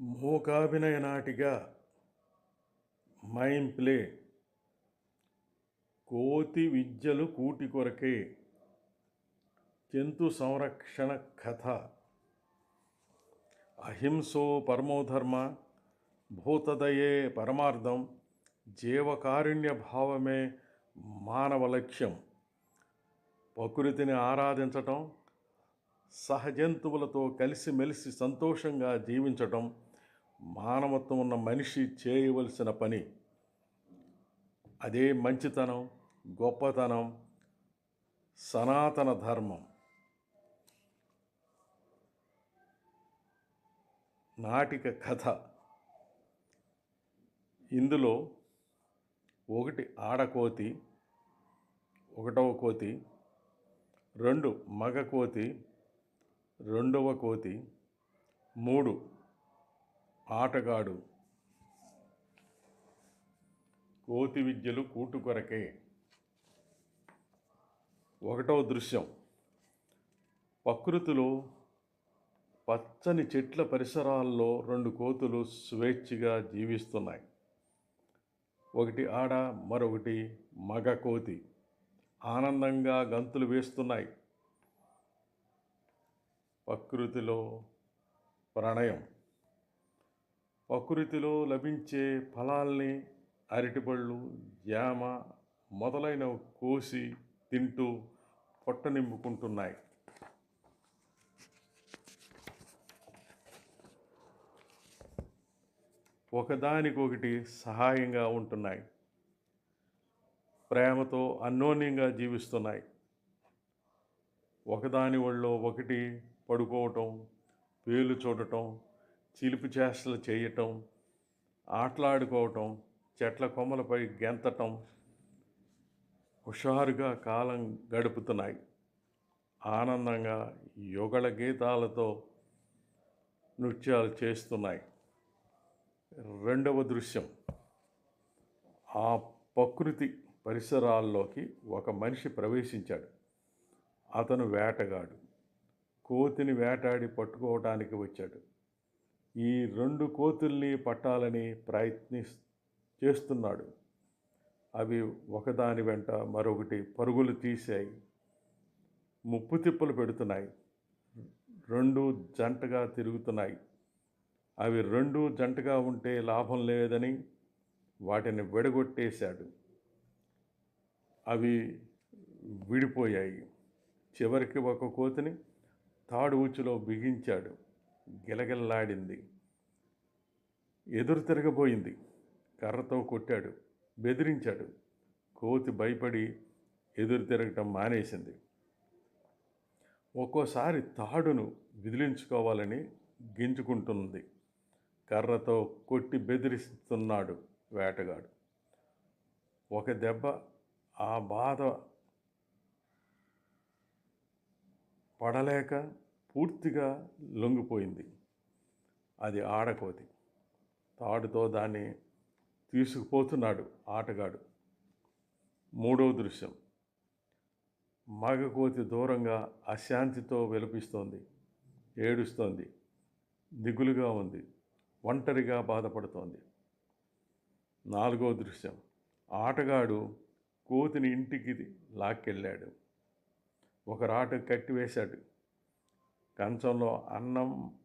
మూకాభినయ నాటిగా మైం play. కోతి విద్యలు కూటి కొరకే. జంతు సంరక్షణ కథ. అహింసో పరమోధర్మ భూతదయే పరమార్థం జీవకారుణ్య భావమే మానవ లక్ష్యం. ప్రకృతిని ఆరాధించటం సహజంతువులతో కలిసిమెలిసి సంతోషంగా జీవించటం మానవత్వం ఉన్న మనిషి చేయవలసిన పని. అదే మంచితనం గొప్పతనం సనాతన ధర్మం. నాటిక కథ. ఇందులో ఒకటి ఆడకోతి ఒకటవ కోతి రెండు మగ కోతి రెండవ కోతి మూడు ఆటగాడు. కోతి విద్యలు కూటు కొరకే. ఒకటవ దృశ్యం. ప్రకృతిలో పచ్చని చెట్ల పరిసరాల్లో రెండు కోతులు స్వేచ్ఛగా జీవిస్తున్నాయి. ఒకటి ఆడ మరొకటి మగ కోతి. ఆనందంగా గంతులు వేస్తున్నాయి. ప్రకృతిలో ప్రణయం. ప్రకృతిలో లభించే ఫలాల్ని అరటిపళ్ళు జామ మొదలైనవి కోసి తింటూ పొట్ట నింపుకుంటున్నాయి ఒకదానికొకటి సహాయంగా ఉంటున్నాయి. ప్రేమతో అన్యోన్యంగా జీవిస్తున్నాయి. ఒకదాని ఒళ్ళో ఒకటి పడుకోవటం పేలు చూడటం చిలిపి చేష్టలు చేయటం ఆటలాడుకోవటం చెట్ల కొమ్మలపై గెంతటం హుషారుగా కాలం గడుపుతున్నాయి. ఆనందంగా యుగళ గీతాలతో నృత్యాలు చేస్తున్నాయి. రెండవ దృశ్యం. ఆ ప్రకృతి పరిసరాల్లోకి ఒక మనిషి ప్రవేశించాడు. అతను వేటగాడు. కోతిని వేటాడి పట్టుకోవడానికి వచ్చాడు. ఈ రెండు కోతుల్ని పట్టాలని ప్రయత్ని చేస్తున్నాడు. అవి ఒకదాని వెంట మరొకటి పరుగులు తీసాయి ముప్పు తిప్పలు పెడుతున్నాయి. రెండు జంటగా తిరుగుతున్నాయి. అవి రెండు జంటగా ఉంటే లాభం లేదని వాటిని విడగొట్టేశాడు. అవి విడిపోయాయి. చివరికి ఒక కోతిని తాడు ఊచిలో బిగించాడు. గిలగిల్లాడింది. ఎదురు తిరగబోయింది. కర్రతో కొట్టాడు. బెదిరించాడు. కోతి భయపడి ఎదురు తిరగటం మానేసింది. ఒక్కోసారి తాడును విదిలించుకోవాలని గింజుకుంటుంది. కర్రతో కొట్టి బెదిరిస్తున్నాడు వేటగాడు. ఒక దెబ్బ ఆ బాధ పడలేక పూర్తిగా లొంగిపోయింది. అది ఆడకోతి. తాడుతో దాన్ని తీసుకుపోతున్నాడు ఆటగాడు. మూడవ దృశ్యం. మగకోతి దూరంగా అశాంతితో విలపిస్తోంది. ఏడుస్తోంది. దిగులుగా ఉంది. ఒంటరిగా బాధపడుతోంది. నాలుగో దృశ్యం. ఆటగాడు కోతిని ఇంటికి లాక్కెళ్ళాడు. ఒక రాట కట్టివేశాడు. కంచంలో అన్నం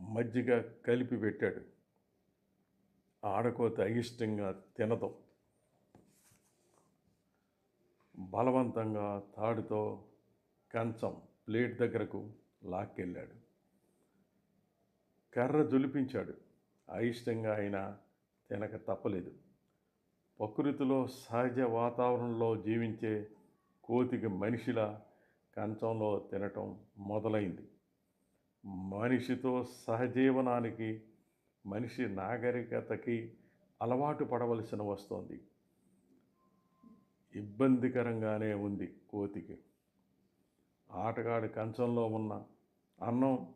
మజ్జిగ కలిపి పెట్టాడు. ఆడకోత అయిష్టంగా తినదు బలవంతంగా తాడుతో కంచం ప్లేట్ దగ్గరకు లాక్కెళ్ళాడు. కర్ర జులిపించాడు. అయిష్టంగా అయినా తినక తప్పలేదు. ప్రకృతిలో సహజ వాతావరణంలో జీవించే కోతికి మనిషిలా కంచంలో తినటం మొదలైంది. మనిషితో సహజీవనానికి మనిషి నాగరికతకి అలవాటు పడవలసిన వస్తోంది. ఇబ్బందికరంగానే ఉంది కోతికి. ఆటగాడి కంచంలో ఉన్న అన్నం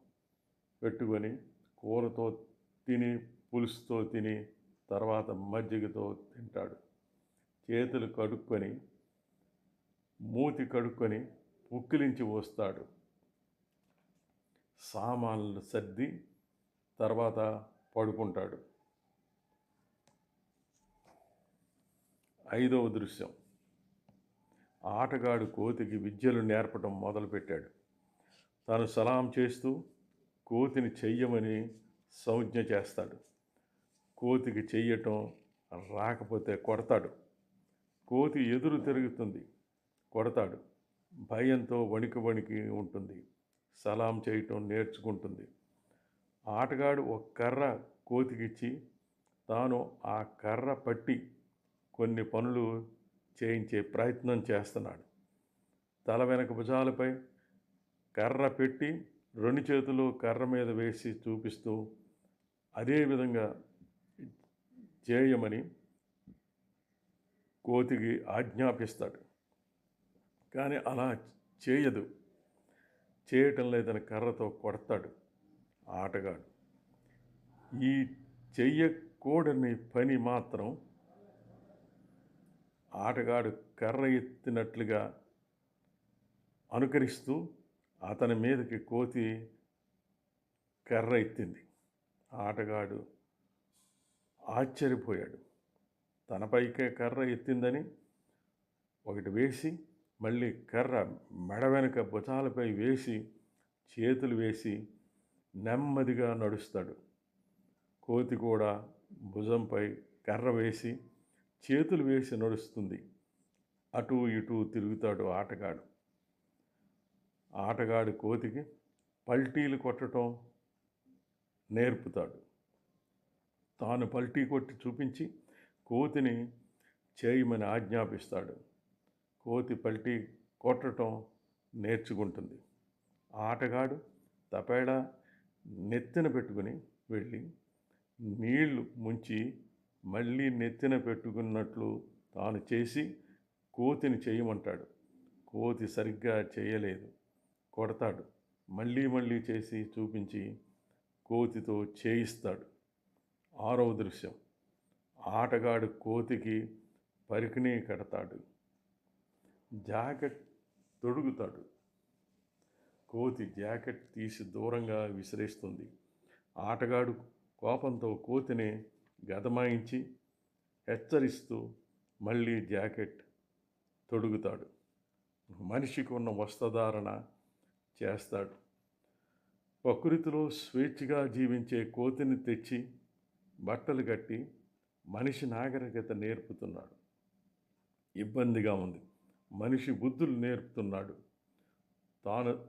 పెట్టుకొని కూరతో తిని పులుసుతో తిని తర్వాత మజ్జిగతో తింటాడు. చేతులు కడుక్కొని మూతి కడుక్కొని పుక్కిలించి వస్తాడు. సామాన్లు సర్ది తర్వాత పడుకుంటాడు. ఐదవ దృశ్యం. ఆటగాడు కోతికి విద్యలు నేర్పడం మొదలుపెట్టాడు. తాను సలాం చేస్తూ కోతిని చెయ్యమని సంజ్ఞ చేస్తాడు. కోతికి చెయ్యటం రాకపోతే కొడతాడు. కోతి ఎదురు తిరుగుతుంది. కొడతాడు. భయంతో వణికి వణికి ఉంటుంది. సలాం చేయటం నేర్చుకుంటుంది. ఆటగాడు ఒక కర్ర కోతికిచ్చి తాను ఆ కర్ర పట్టి కొన్ని పనులు చేయించే ప్రయత్నం చేస్తున్నాడు. తల వెనక భుజాలపై కర్ర పెట్టి రెండు చేతులు కర్ర మీద వేసి చూపిస్తూ అదే విధంగా చేయమని కోతికి ఆజ్ఞాపిస్తాడు. కానీ అలా చేయదు. చేయటం లేదని కర్రతో కొడతాడు ఆటగాడు. ఈ చెయ్యకూడని పని మాత్రం ఆటగాడు కర్ర ఎత్తినట్లుగా అనుకరిస్తూ అతని మీదకి కోతి కర్ర ఎత్తింది. ఆటగాడు ఆశ్చర్యపోయాడు. తనపైకే కర్ర ఎత్తిందని ఒకటి వేసి మళ్ళీ కర్ర మెడ వెనుక భుజాలపై వేసి చేతులు వేసి నెమ్మదిగా నడుస్తాడు. కోతి కూడా భుజంపై కర్ర వేసి చేతులు వేసి నడుస్తుంది. అటు ఇటు తిరుగుతాడు ఆటగాడు. ఆటగాడు కోతికి పల్టీలు కొట్టడం నేర్పుతాడు. తాను పల్టీ కొట్టి చూపించి కోతిని చేయమని ఆజ్ఞాపిస్తాడు. కోతి పల్టీ కొట్టడం నేర్చుకుంటుంది. ఆటగాడు తపేడా నెత్తిన పెట్టుకుని వెళ్ళి నీళ్ళు ముంచి మళ్ళీ నెత్తిన పెట్టుకున్నట్లు తాను చేసి కోతిని చేయమంటాడు. కోతి సరిగ్గా చేయలేదు. కొడతాడు. మళ్ళీ మళ్ళీ చేసి చూపించి కోతితో చేయిస్తాడు. ఆరవ దృశ్యం. ఆటగాడు కోతికి పరికిణీ కడతాడు. జాకెట్ తొడుగుతాడు. కోతి జాకెట్ తీసి దూరంగా విసిరేస్తుంది. ఆటగాడు కోపంతో కోతిని గదమాయించి హెచ్చరిస్తూ మళ్ళీ జాకెట్ తొడుగుతాడు. మనిషికి ఉన్న వస్త్రధారణ చేస్తాడు. ప్రకృతిలో స్వేచ్ఛగా జీవించే కోతిని తెచ్చి బట్టలు కట్టి మనిషి నాగరికత నేర్పుతున్నాడు. ఇబ్బందిగా ఉంది. మనిషి బుద్ధులు నేర్పుతున్నాడు. తాను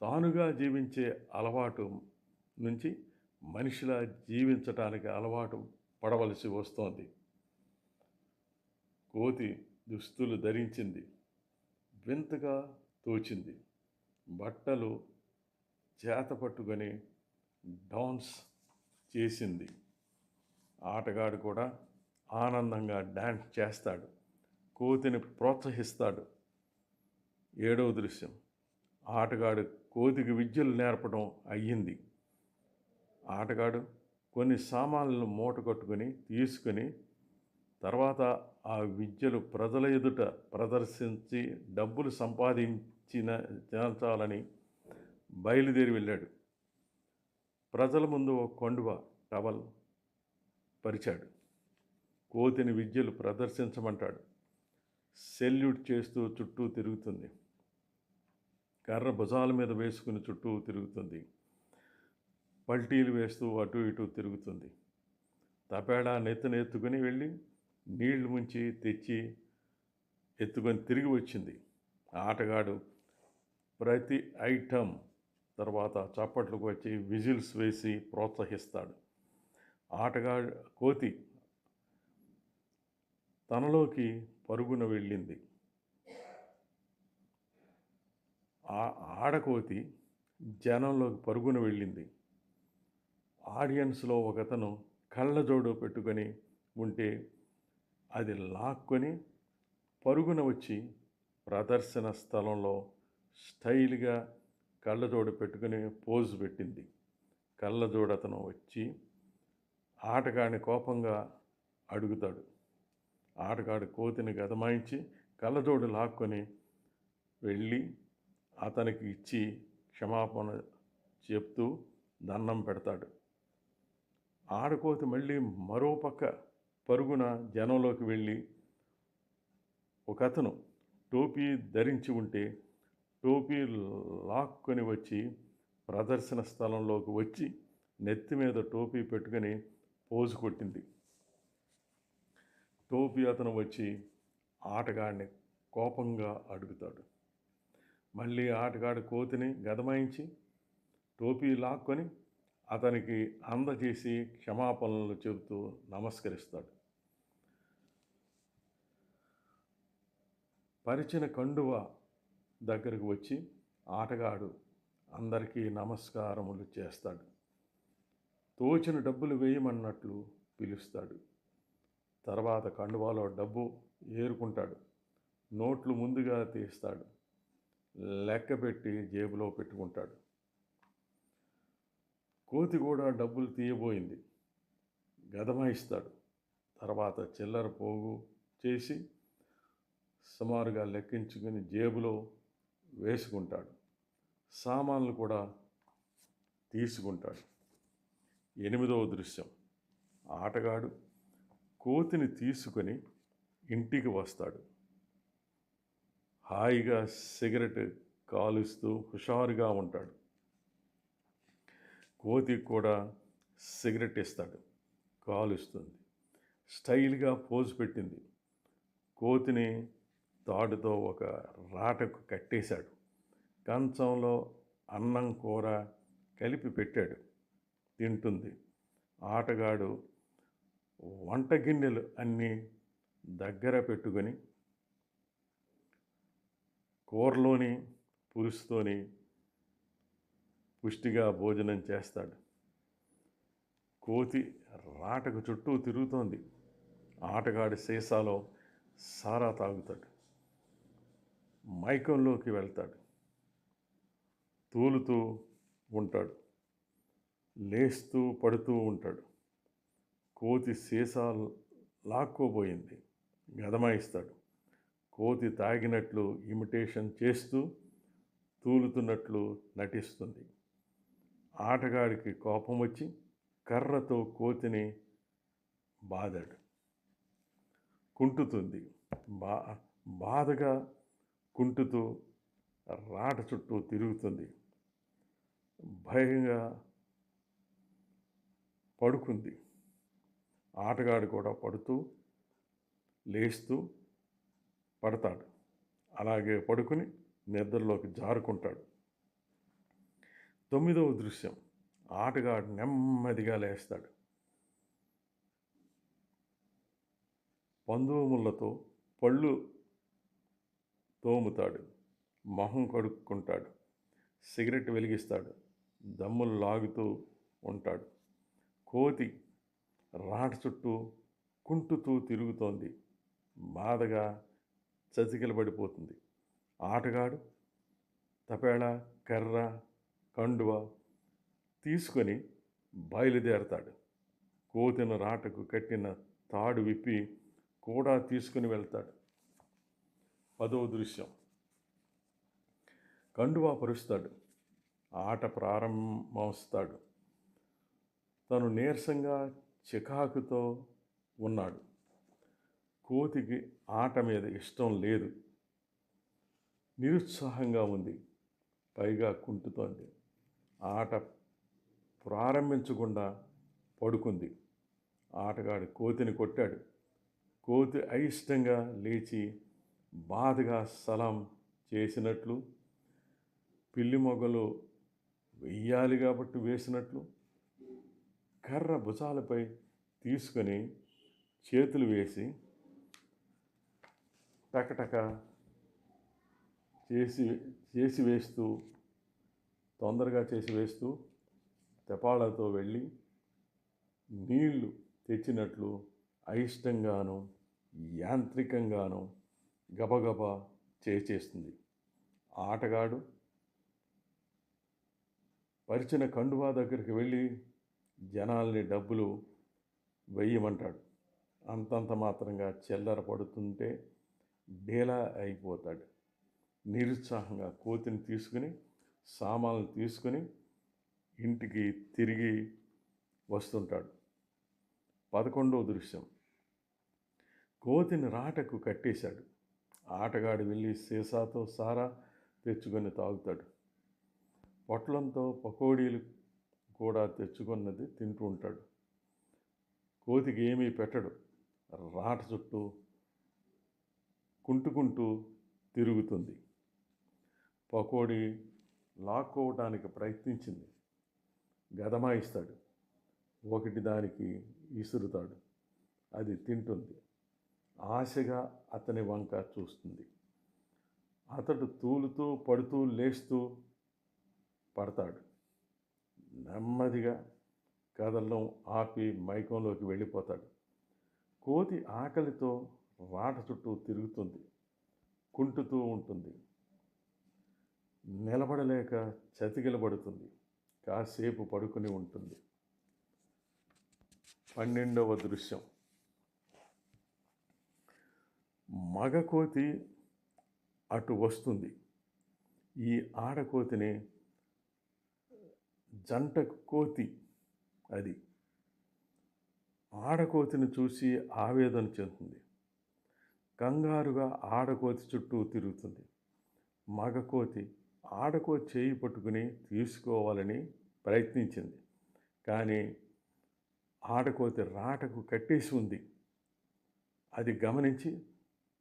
తానుగా జీవించే అలవాటు నుంచి మనిషిలా జీవించటానికి అలవాటు పడవలసి వస్తోంది. కోతి దుస్తులు ధరించింది. వింతగా తోచింది. బట్టలు చేత పట్టుకొని డాన్స్ చేసింది. ఆటగాడు కూడా ఆనందంగా డ్యాన్స్ చేస్తాడు. కోతిని ప్రోత్సహిస్తాడు. ఏడవ దృశ్యం. ఆటగాడు కోతికి విద్యలు నేర్పడం అయ్యింది. ఆటగాడు కొన్ని సామాన్లను మూట కట్టుకొని తీసుకొని తర్వాత ఆ విద్యలు ప్రజల ఎదుట ప్రదర్శించి డబ్బులు సంపాదించిన చేర్చాలని బయలుదేరి వెళ్ళాడు. ప్రజల ముందు ఒక కొండువ టవల్ పరిచాడు. కోతిని విద్యలు ప్రదర్శించమంటాడు. సెల్యూట్ చేస్తూ చుట్టూ తిరుగుతుంది. కర్ర భుజాల మీద వేసుకుని చుట్టూ తిరుగుతుంది. పల్టీలు వేస్తూ అటు ఇటు తిరుగుతుంది. తపేడా నెత్తిన వెళ్ళి నీళ్ళు ముంచి తెచ్చి ఎత్తుకొని తిరిగి వచ్చింది. ఆటగాడు ప్రతి ఐటమ్ తర్వాత చప్పట్లకు వచ్చి విజిల్స్ వేసి ప్రోత్సహిస్తాడు. ఆటగాడు కోతి తనలోకి పరుగున వెళ్ళింది. ఆ ఆడకోతి జనంలోకి పరుగున వెళ్ళింది. ఆడియన్స్లో ఒకతను కళ్ళజోడు పెట్టుకొని ఉంటే అది లాక్కొని పరుగున వచ్చి ప్రదర్శన స్థలంలో స్టైల్గా కళ్ళజోడు పెట్టుకుని పోజు పెట్టింది. కళ్ళజోడు అతను వచ్చి ఆటగాని కోపంగా అడుగుతాడు. ఆటగాడు కోతిని గదమాయించి కళ్ళజోడు లాక్కొని వెళ్ళి అతనికి ఇచ్చి క్షమాపణ చెప్తూ దండం పెడతాడు. ఆడకోతి మళ్ళీ మరో పక్క పరుగున జనంలోకి వెళ్ళి ఒక అతను టోపీ ధరించి ఉంటే టోపీ లాక్కొని వచ్చి ప్రదర్శన స్థలంలోకి వచ్చి నెత్తి మీద టోపీ పెట్టుకొని పోజు కొట్టింది. టోపీ అతను వచ్చి ఆటగాడిని కోపంగా అడుగుతాడు. మళ్ళీ ఆటగాడు కోతిని గదమాయించి టోపీ లాక్కొని అతనికి అందజేసి క్షమాపణలు చెబుతూ నమస్కరిస్తాడు. పరిచిన కండువ దగ్గరకు వచ్చి ఆటగాడు అందరికీ నమస్కారములు చేస్తాడు. తోచిన డబ్బులు వేయమన్నట్లు పిలుస్తాడు. తర్వాత కండువాలో డబ్బు ఏరుకుంటాడు. నోట్లు ముందుగా తీస్తాడు. లెక్క పెట్టి జేబులో పెట్టుకుంటాడు. కోతి కూడా డబ్బులు తీయబోయింది. గదమాయిస్తాడు తర్వాత చిల్లర పోగు చేసి సుమారుగా లెక్కించుకుని జేబులో వేసుకుంటాడు. సామాన్లు కూడా తీసుకుంటాడు. ఎనిమిదవ దృశ్యం. ఆటగాడు కోతిని తీసుకొని ఇంటికి వస్తాడు. హాయిగా సిగరెట్ కాలుస్తూ హుషారుగా ఉంటాడు. కోతికి కూడా సిగరెట్ ఇస్తాడు. కాలుస్తుంది. స్టైల్గా పోజు పెట్టింది. కోతిని తాడుతో ఒక రాటకు కట్టేశాడు. కంచంలో అన్నం కూర కలిపి పెట్టాడు. తింటుంది. ఆటగాడు వంట గిన్నెలు అన్నీ దగ్గర పెట్టుకొని కూరలోని పులుసుతోని పుష్టిగా భోజనం చేస్తాడు. కోతి రాటకు చుట్టూ తిరుగుతోంది. ఆటగాడి సీసాలో సారా తాగుతాడు. మైకంలోకి వెళ్తాడు. తూలుతూ ఉంటాడు. లేస్తూ పడుతూ ఉంటాడు. కోతి సీసా లాక్కోబోయింది. గదమాయిస్తాడు. కోతి తాగినట్లు ఇమిటేషన్ చేస్తూ తూలుతున్నట్లు నటిస్తుంది. ఆటగాడికి కోపం వచ్చి కర్రతో కోతిని బాదాడు. కుంటుతుంది. బా బాధగా కుంటుతూ రాట చుట్టూ తిరుగుతుంది. భయంగా పడుకుంది. ఆటగాడు కూడా పడుతూ లేస్తూ పడతాడు. అలాగే పడుకుని నిద్రలోకి జారుకుంటాడు. తొమ్మిదవ దృశ్యం. ఆటగాడు నెమ్మదిగా లేస్తాడు. పందుములతో పళ్ళు తోముతాడు. మొహం కడుక్కుంటాడు. సిగరెట్ వెలిగిస్తాడు. దమ్ములు లాగుతూ ఉంటాడు. కోతి రాట చుట్టూ కుంటుతూ తిరుగుతోంది. బాధగా చతికిలబడిపోతుంది. ఆటగాడు తపేళ కర్ర కండువ తీసుకొని బయలుదేరతాడు. కోతిన రాటకు కట్టిన తాడు విప్పి కూడా తీసుకుని వెళ్తాడు. పదవ దృశ్యం. కండువా పరుస్తాడు. ఆట ప్రారంభమవుస్తాడు తను నీరసంగా చికాకుతో ఉన్నాడు. కోతికి ఆట మీద ఇష్టం లేదు. నిరుత్సాహంగా ఉంది. పైగా కుంటుతోంది. ఆట ప్రారంభించకుండా పడుకుంది. ఆటగాడు కోతిని కొట్టాడు. కోతి అయిష్టంగా లేచి బాధగా సలాం చేసినట్లు పిల్లి మొగలు వెయ్యాలి కాబట్టి వేసినట్లు కర్ర భుజాలపై తీసుకొని చేతులు వేసి టకటక చేసి చేసి వేస్తూ తొందరగా చేసి వేస్తూ తెపాళతో వెళ్ళి నీళ్ళు తెచ్చినట్లు అయిష్టంగాను యాంత్రికంగాను గబగబా చేసేస్తుంది ఆటగాడు పరిచిన కండువా దగ్గరికి వెళ్ళి జనాల్ని డబ్బులు వెయ్యమంటాడు. అంతంత మాత్రంగా చిల్లర పడుతుంటే డేలా అయిపోతాడు. నిరుత్సాహంగా కోతిని తీసుకుని సామాన్లు తీసుకుని ఇంటికి తిరిగి వస్తుంటాడు. పదకొండవ దృశ్యం. కోతిని రాటకు కట్టేశాడు. ఆటగాడు వెళ్ళి సీసాతో సారా తెచ్చుకొని తాగుతాడు. పొట్లంతో పకోడీలు కూడా తెచ్చుకున్నది తింటూ ఉంటాడు. కోతికి ఏమీ పెట్టడు. రాట చుట్టూ కుంటుకుంటూ తిరుగుతుంది. పకోడీ లాక్కోవటానికి ప్రయత్నించింది. గదమాయిస్తాడు. ఒకటి దానికి విసురుతాడు అది తింటుంది. ఆశగా అతని వంక చూస్తుంది. అతడు తూలుతూ పడుతూ లేస్తూ పడతాడు. నెమ్మదిగా కదలడం ఆపి మైకంలోకి వెళ్ళిపోతాడు. కోతి ఆకలితో రాట చుట్టూ తిరుగుతుంది కుంటుతూ ఉంటుంది. నిలబడలేక చతికిలబడుతుంది కాసేపు పడుకుని ఉంటుంది. పన్నెండవ దృశ్యం. మగ కోతి అటు వస్తుంది. ఈ ఆడకోతిని జంట కోతి అది. ఆడకోతిని చూసి ఆవేదన చెందుతుంది. కంగారుగా ఆడకోతి చుట్టూ తిరుగుతుంది. మగకోతి ఆడకోతి చేయి పట్టుకుని తీసుకోవాలని ప్రయత్నించింది. కానీ ఆడకోతి రాటకు కట్టేసి ఉంది. అది గమనించి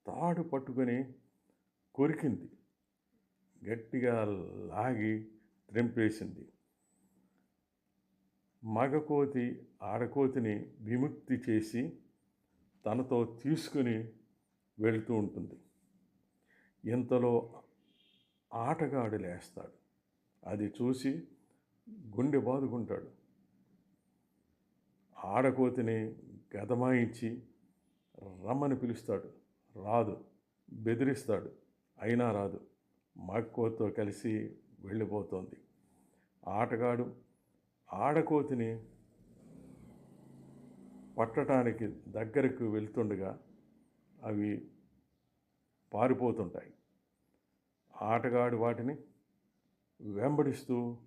తాడు పట్టుకొని కొరికింది. గట్టిగా లాగి త్రెంపేసింది. మగకోతి ఆడకోతిని విముక్తి చేసి తనతో తీసుకుని వెళుతూ ఉంటుంది. ఇంతలో ఆటగాడు లేస్తాడు. అది చూసి గుండె బాదుకుంటాడు. ఆడకోతిని గదమాయించి రమ్మని పిలుస్తాడు. రాదు బెదిరిస్తాడు. అయినా రాదు. మగకోతితో కలిసి వెళ్ళిపోతోంది. ఆటగాడు ఆడకోతిని పట్టడానికి దగ్గరకు వెళ్తుండగా అవి పారిపోతుంటాయి. ఆటగాడు వాటిని వెంబడిస్తూ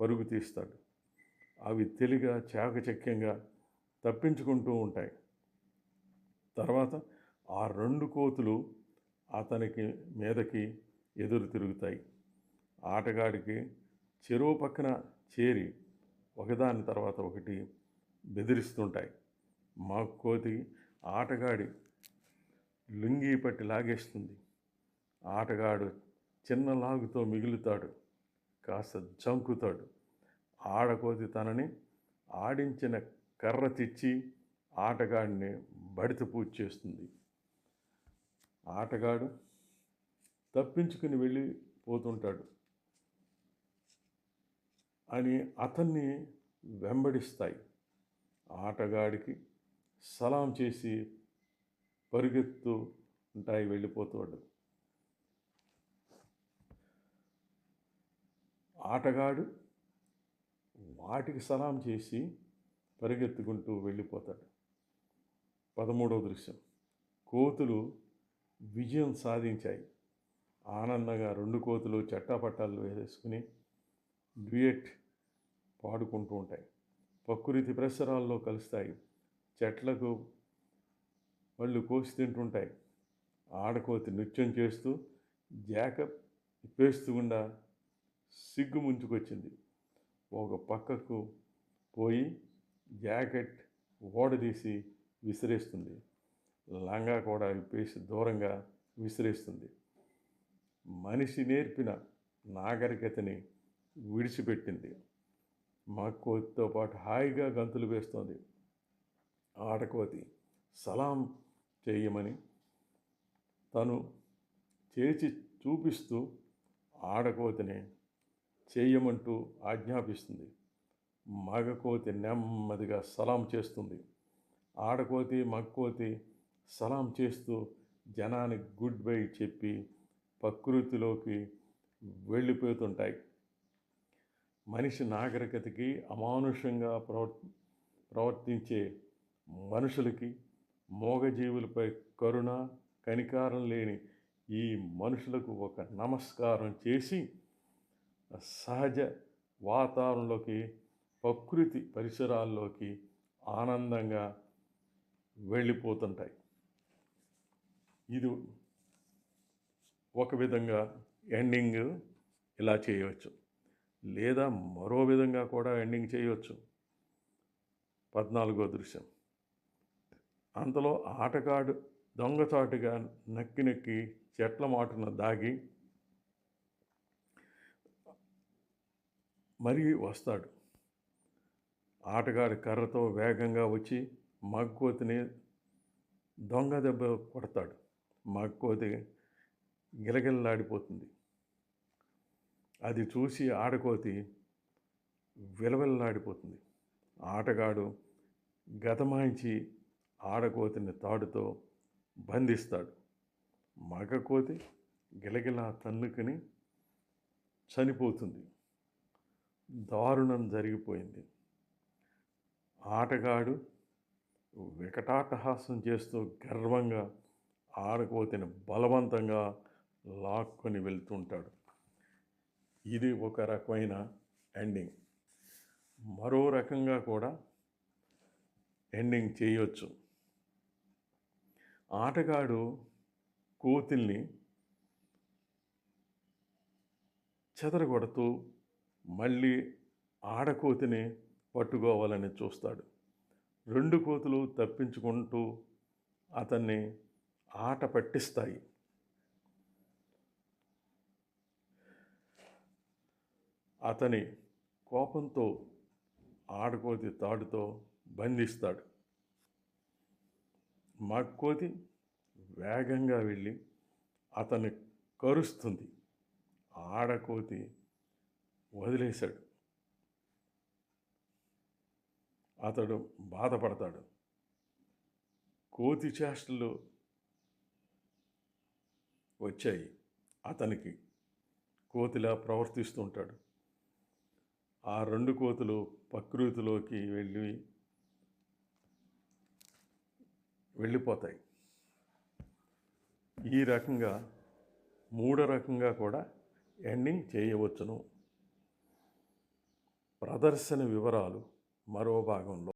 పరుగు తీస్తాడు. అవి తెలిగా చాకచక్యంగా తప్పించుకుంటూ ఉంటాయి. తర్వాత ఆ రెండు కోతులు అతనికి మీదకి ఎదురు తిరుగుతాయి. ఆటగాడికి చెరువు పక్కన చేరి ఒకదాని తర్వాత ఒకటి బెదిరిస్తుంటాయి. మా కోతి ఆటగాడి లుంగీ పట్టి లాగేస్తుంది. ఆటగాడు చిన్న లాగుతో మిగులుతాడు కాస్త జంకుతాడు. ఆడకోతి తనని ఆడించిన కర్ర తెచ్చి ఆటగాడిని బడిత పూజ చేస్తుంది. ఆటగాడు తప్పించుకుని వెళ్ళి పోతుంటాడు. అని అతన్ని వెంబడిస్తాయి. ఆటగాడికి సలాం చేసి పరిగెత్తు ఉంటాయి వెళ్ళిపోతాడు ఆటగాడు వాటికి సలాం చేసి పరిగెత్తుకుంటూ వెళ్ళిపోతాడు. పదమూడవ దృశ్యం. కోతులు విజయం సాధించాయి. ఆనందంగా రెండు కోతులు చట్టాపట్టాలు వేసుకుని డ్యూయట్ పాడుకుంటూ ఉంటాయి. ప్రకృతి పరిసరాల్లో కలుస్తాయి. చెట్లకు వాళ్ళు కోసి తింటుంటాయి. ఆడకోతి నృత్యం చేస్తూ జాకప్ ఇప్పేస్తూ ఉండా సిగ్గు ముంచుకొచ్చింది. ఒక పక్కకు పోయి జాకెట్ ఓడదీసి విసిరేస్తుంది. లంగా కూడా విప్పేసి దూరంగా విసిరేస్తుంది. మనిషి నేర్పిన నాగరికతని విడిచిపెట్టింది. మా కోతితో పాటు హాయిగా గంతులు వేస్తోంది. ఆడకోతి సలాం చేయమని తను చేసి చూపిస్తూ ఆడకోతిని చేయమంటూ ఆజ్ఞాపిస్తుంది. మగకోతి నెమ్మదిగా సలాం చేస్తుంది. ఆడకోతి మగకోతి సలాం చేస్తూ జనానికి గుడ్ బై చెప్పి ప్రకృతిలోకి వెళ్ళిపోతుంటాయి. మనిషి నాగరికతకి అమానుషంగా ప్రవర్ ప్రవర్తించే మనుషులకి మూగజీవులపై కరుణ కనికారం లేని ఈ మనుషులకు ఒక నమస్కారం చేసి సహజ వాతావరణంలోకి ప్రకృతి పరిసరాల్లోకి ఆనందంగా వెళ్ళిపోతుంటాయి. ఇది ఒక విధంగా ఎండింగ్ ఇలా చేయవచ్చు. లేదా మరో విధంగా కూడా ఎండింగ్ చేయవచ్చు పద్నాలుగో దృశ్యం. అంతలో ఆటగాడు దొంగచాటుగా నక్కి నక్కి చెట్ల మాటున దాగి మరీ వస్తాడు. ఆటగాడి కర్రతో వేగంగా వచ్చి మగ్గోతిని దొంగ దెబ్బ కొడతాడు. మగ్గోతి గిలగిల్లాడిపోతుంది. అది చూసి ఆడకోతి విలవిల్లాడిపోతుంది. ఆటగాడు గతమాయించి ఆడకోతిని తాడుతో బంధిస్తాడు. మగకోతి గిలగిలా తన్నుకుని చనిపోతుంది. దారుణం జరిగిపోయింది. ఆటగాడు వికటాటహాసం చేస్తూ గర్వంగా ఆడకోతిని బలవంతంగా లాక్కొని వెళ్తుంటాడు. ఇది ఒక రకమైన ఎండింగ్ మరో రకంగా కూడా ఎండింగ్ చేయొచ్చు. ఆటగాడు కోతిల్ని చెదరగొడుతూ మళ్ళీ ఆడకోతిని పట్టుకోవాలని చూస్తాడు. రెండు కోతులు తప్పించుకుంటూ అతన్ని ఆట పట్టిస్తాయి. అతని కోపంతో ఆడకోతి తాడుతో బంధిస్తాడు. మగ్గోతి వేగంగా వెళ్ళి అతన్ని కరుస్తుంది. ఆడకోతి వదిలేశాడు. అతడు బాధపడతాడు. కోతి చేష్టలు వచ్చాయి. అతనికి కోతిలా ప్రవర్తిస్తుంటాడు ఆ రెండు కోతులు ప్రకృతిలోకి వెళ్ళి వెళ్ళిపోతాయి. ఈ రకంగా మూడో రకంగా కూడా ఎండింగ్ చేయవచ్చును. ప్రదర్శన వివరాలు మరో భాగంలో.